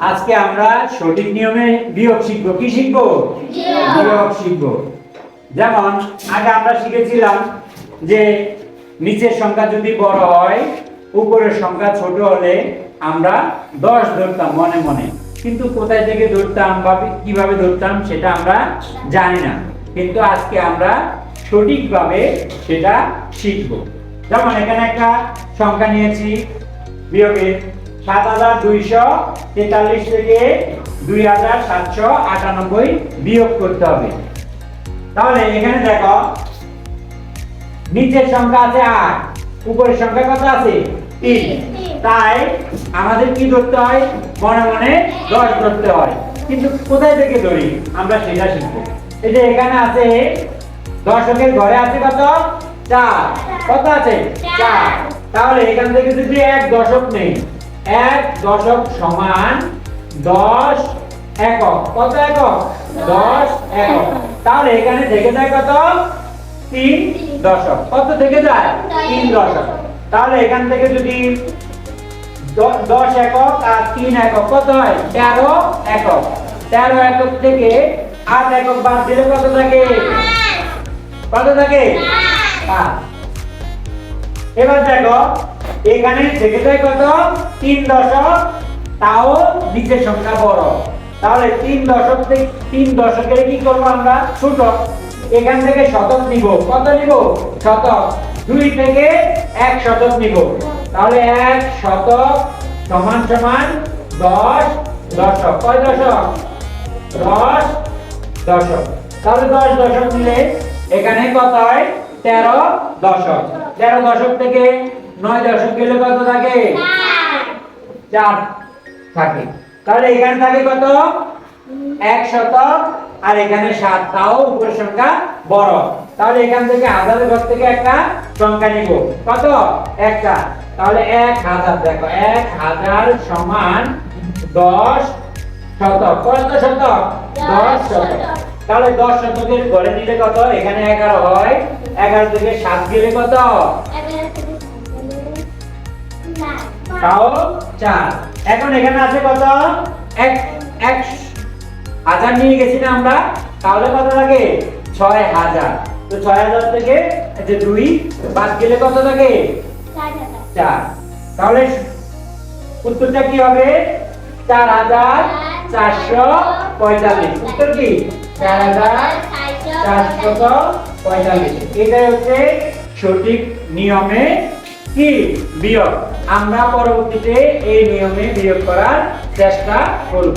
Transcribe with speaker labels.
Speaker 1: আজকে আমরা সঠিক নিয়মে বিয়োগ শিখব। কি শিখব? বিয়োগ। শিখব। যেমন আগে আমরা শিখেছিলাম যে নিচের সংখ্যা যদি বড় হয় উপরের সংখ্যা ছোট হলে আমরা দশ ধরতাম মনে মনে। কিন্তু কোথায় থেকে ধরতাম বা কীভাবে ধরতাম সেটা আমরা জানি না। কিন্তু আজকে আমরা সঠিকভাবে সেটা শিখব। যেমন এখানে একটা সংখ্যা নিয়েছি বিয়োগের সাত হাজার দুইশো তেতাল্লিশ থেকে দুই হাজার সাতশো আটানব্বই বিয়োগ করতে হবে। তাহলে এখানে দেখো, নিচের সংখ্যা আছে আট, উপরের সংখ্যা কত আছে তিন। তাই আমাদের কি ধরতে হয়? মনে মনে দশ ধরতে হয়। কিন্তু কোথায় থেকে ধরি? আমরা সেটা শিখব। এই যে এখানে আছে, দশকের ঘরে আছে কত? চার। কত আছে? চার। তাহলে এখান থেকে যদি এক দশক নেই এক দশক সমান দশ একক। কত একক? দশ একক। তাহলে এখানে থেকে যায় কত? তিন দশক। কত থেকে যায়? তিন দশক। তাহলে এখান থেকে যদি দশ একক আর তিন একক কত হয়? তেরো একক। তেরো একক থেকে আট একক বাদ দিলে কত থাকে? কত থাকে? পাঁচ। এবার দেখো, এখানে থেকে যায় কত? তিন দশক, তাও নিচের সংখ্যা বড়। তাহলে তিন দশক থেকে, তিন দশকের কি করব আমরা? ছোট। এখান থেকে শতক নিব। কত নিব? শতক। দুই থেকে এক শতক নিব। তাহলে এক শতক সমান সমান দশ দশক। কয় দশক? দশ দশক। তাহলে দশ দশক নিলে এখানে কত হয়? তেরো দশক। তেরো দশক থেকে নয় দশক গেলে কত থাকে? চার। থাকে। তাহলে এখানে থাকে কত? এক শতক আর এখানে সাত। তাও উপরের সংখ্যা বড়। তাহলে এখান থেকে হাজারের ঘর থেকে একটা সংখ্যা নিব। কত? একটা। তাহলে এক হাজার। দেখো এক হাজার সমান দশ শতক। কত শতক? দশ শতক। তাহলে দশ শতকের ঘরে নিলে কত? এখানে এগারো হয়। এগারো থেকে সাত গেলে কত? তাও চার। এখন এখানে আছে কত? এক এক, হাজার নিয়ে গেছি না আমরা? তাহলে কত লাগে? ছয় হাজার। তো ছয় হাজার থেকে যে দুই বাদ গেলে কত থাকে চার। তাহলে উত্তরটা কি হবে? চার হাজার চারশো পঁয়তাল্লিশ। উত্তর কি? চার হাজার চারশত পঁয়তাল্লিশ। এটাই হচ্ছে সঠিক নিয়মে কি বিয়োগ। আমরা পরবর্তীতে এই নিয়মে বিয়োগ করার চেষ্টা করব।